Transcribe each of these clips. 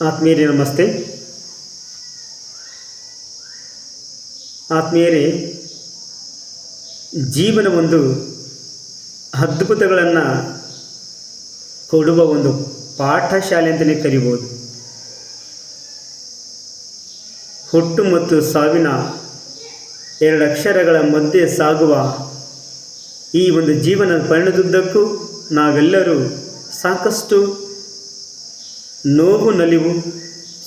ಆತ್ಮೀಯರೇ, ನಮಸ್ತೆ. ಆತ್ಮೀಯರೇ, ಜೀವನ ಒಂದು ಅದ್ಭುತಗಳನ್ನು ಕೊಡುವ ಒಂದು ಪಾಠಶಾಲೆ ಅಂತಲೇ ಕರಿಬೋದು. ಹುಟ್ಟು ಮತ್ತು ಸಾವಿನ ಎರಡು ಅಕ್ಷರಗಳ ಮಧ್ಯೆ ಸಾಗುವ ಈ ಒಂದು ಜೀವನದ ಪರಿಣದುದ್ದಕ್ಕೂ ನಾವೆಲ್ಲರೂ ಸಾಕಷ್ಟು ನೋವು, ನಲಿವು,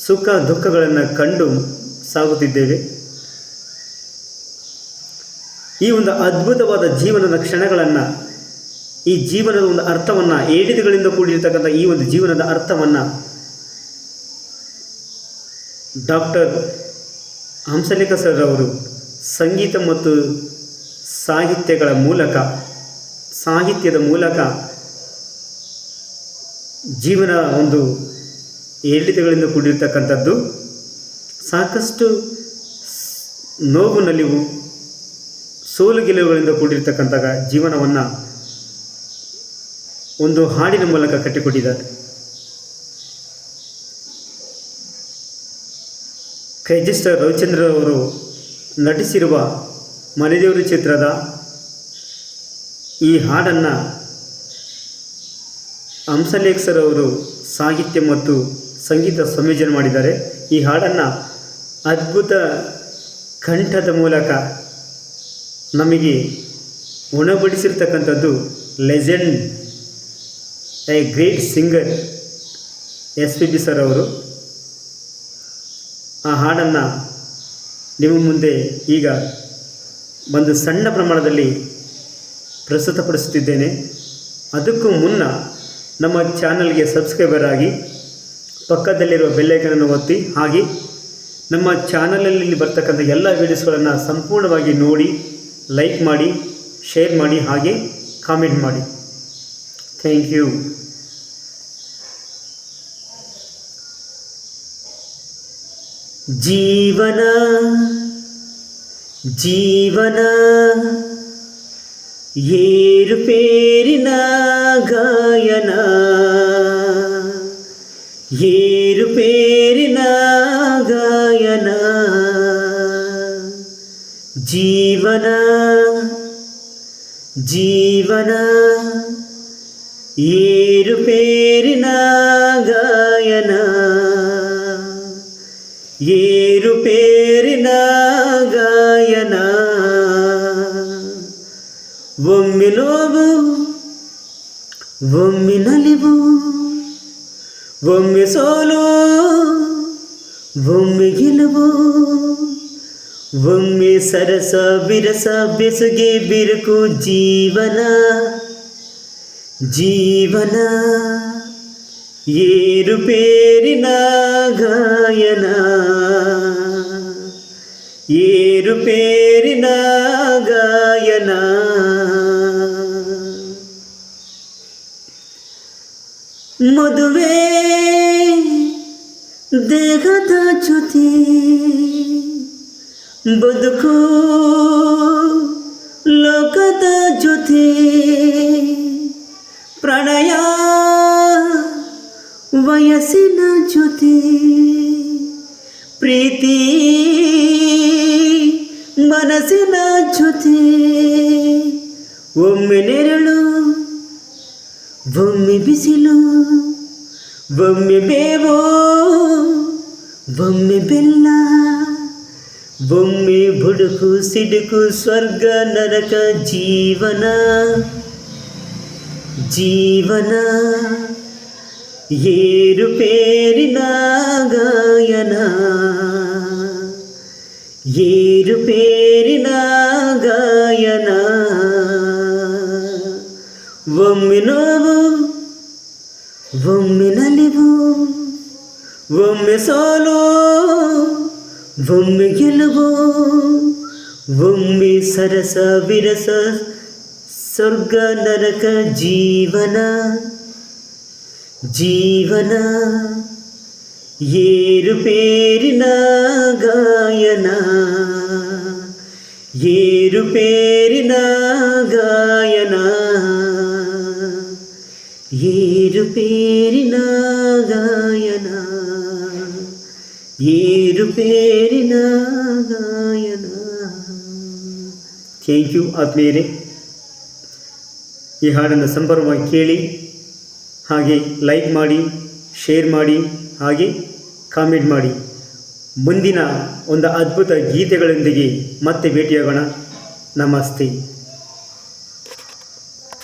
ಸುಖ, ದುಃಖಗಳನ್ನು ಕಂಡು ಸಾಗುತ್ತಿದ್ದೇವೆ. ಈ ಒಂದು ಅದ್ಭುತವಾದ ಜೀವನದ ಕ್ಷಣಗಳನ್ನು, ಈ ಜೀವನದ ಒಂದು ಅರ್ಥವನ್ನು ಏಡಿದುಗಳಿಂದ ಕೂಡಿರ್ತಕ್ಕಂಥ ಈ ಒಂದು ಜೀವನದ ಅರ್ಥವನ್ನು ಡಾಕ್ಟರ್ ಹಂಸಲೇಖ ಸರ್ ಅವರು ಸಂಗೀತ ಮತ್ತು ಸಾಹಿತ್ಯಗಳ ಮೂಲಕ, ಸಾಹಿತ್ಯದ ಮೂಲಕ ಜೀವನ ಒಂದು ಏರಿಳಿತಗಳಿಂದ ಕೂಡಿರ್ತಕ್ಕಂಥದ್ದು ಸಾಕಷ್ಟು ನೋವು ನಲಿವು ಸೋಲು ಗೆಲುವುಗಳಿಂದ ಕೂಡಿರ್ತಕ್ಕಂಥ ಜೀವನವನ್ನು ಒಂದು ಹಾಡಿನ ಮೂಲಕ ಕಟ್ಟಿಕೊಟ್ಟಿದ್ದಾರೆ. ಕ್ರೈಜಿಸ್ಟರ್ ರವಿಚಂದ್ರ ಅವರು ನಟಿಸಿರುವ ಮನೆದೇವರು ಚಿತ್ರದ ಈ ಹಾಡನ್ನು ಹಂಸಲೇಖ್ ಅವರು ಸಾಹಿತ್ಯ ಮತ್ತು ಸಂಗೀತ ಸಂಯೋಜನೆ ಮಾಡಿದ್ದಾರೆ. ಈ ಹಾಡನ್ನು ಅದ್ಭುತ ಕಂಠದ ಮೂಲಕ ನಮಗೆ ಉಣಬಡಿಸಿರ್ತಕ್ಕಂಥದ್ದು legend, a great singer S P B sir ಅವರು. ಆ ಹಾಡನ್ನು ನಿಮ್ಮ ಮುಂದೆ ಈಗ ಒಂದು ಸಣ್ಣ ಪ್ರಮಾಣದಲ್ಲಿ ಪ್ರಸ್ತುತಪಡಿಸುತ್ತಿದ್ದೇನೆ. ಅದಕ್ಕೂ ಮುನ್ನ ನಮ್ಮ ಚಾನಲ್ಗೆ ಸಬ್ಸ್ಕ್ರೈಬರ್ ಆಗಿ ಪಕ್ಕದಲ್ಲಿರುವ ಬೆಲ್ಲೈಕನನ್ನು ಒತ್ತಿ ಹಾಗೆ ನಮ್ಮ ಚಾನಲಲ್ಲಿ ಬರ್ತಕ್ಕಂಥ ಎಲ್ಲ ವೀಡಿಯೋಸ್ಗಳನ್ನು ಸಂಪೂರ್ಣವಾಗಿ ನೋಡಿ ಲೈಕ್ ಮಾಡಿ ಶೇರ್ ಮಾಡಿ, ಹಾಗೆ ಕಾಮೆಂಟ್ ಮಾಡಿ. ಥ್ಯಾಂಕ್ ಯು ಜೀವನ ಜೀವನ, ಏರುಪೇರಿನ ಗಾಯನ. ಏರುಪೇರಿನ ಗಾಯನ ಜೀವನ ಜೀವನ ಏರುಪೇರಿನ ಗಾಯನ ಏರುಪೇರಿನ ಗಾಯನ ಒಮ್ಮೆ ನೋವು ಒಮ್ಮೆ ನಲಿವು ಒಮ್ಮೆ ಸೋಲು ಒಮ್ಮೆ ಗೆಲುವು ಒಮ್ಮೆ ಸರಸ, ಬಿರಸ, ಬೆಸುಗೆ, ಬಿರುಕು, ಜೀವನ ಜೀವನ. ಏರುಪೇರಿನ ಗಾಯನ ಏರುಪೇರಿನ ಗಾಯನ. ಮದುವೆ ದೇಹದ ಜೊತೆ ಬದುಕು ಲೋಕದ ಜೊತೆ ಪ್ರಣಯ ವಯಸ್ಸಿನ ಜೊತೆ ಪ್ರೀತಿ ಮನಸ್ಸಿನ ಜೊತೆ ಒಮ್ಮೆ ನೆರಳು ಒಮ್ಮೆ ಬಿಸಿಲು ಒಮ್ಮೆ ಬೇವು ಒಮ್ಮೆ ಬೆಲ್ಲ ಒಮ್ಮೆ ಬುಡುಕು ಸಿಡುಕು ಸ್ವರ್ಗ ನರಕ ಜೀವನ ಜೀವನ ಏರುಪೇರಿನ ಗಾಯನ ಏರುಪೇರಿನ ಒಮ್ಮೆ ನೋವು ಒಮ್ಮೆ ನಲಿವು ಒಮ್ಮೆ ಸೋಲು ಒಮ್ಮೆ ಗೆಲುವು ಒಮ್ಮೆ ಸರಸ ವಿರಸ ಸ್ವರ್ಗ ನರಕ ಜೀವನ ಜೀವನ ಏರುಪೇರಿನ ಗಾಯನ ಏರುಪೇರಿನ ಗಾಯನ ಏರುಪೇರಿನ ಗಾಯನ ಏರುಪೇರಿನ ಗಾಯನ. ಥ್ಯಾಂಕ್ ಯು ಆತ್ಮೀಯರೇ. ಈ ಹಾಡನ್ನು ಸಂಪೂರ್ಣವಾಗಿ ಕೇಳಿ, ಹಾಗೆ ಲೈಕ್ ಮಾಡಿ ಶೇರ್ ಮಾಡಿ, ಹಾಗೆ ಕಾಮೆಂಟ್ ಮಾಡಿ. ಮುಂದಿನ ಒಂದು ಅದ್ಭುತ ಗೀತೆಗಳೊಂದಿಗೆ ಮತ್ತೆ ಭೇಟಿಯಾಗೋಣ. ನಮಸ್ತೆ.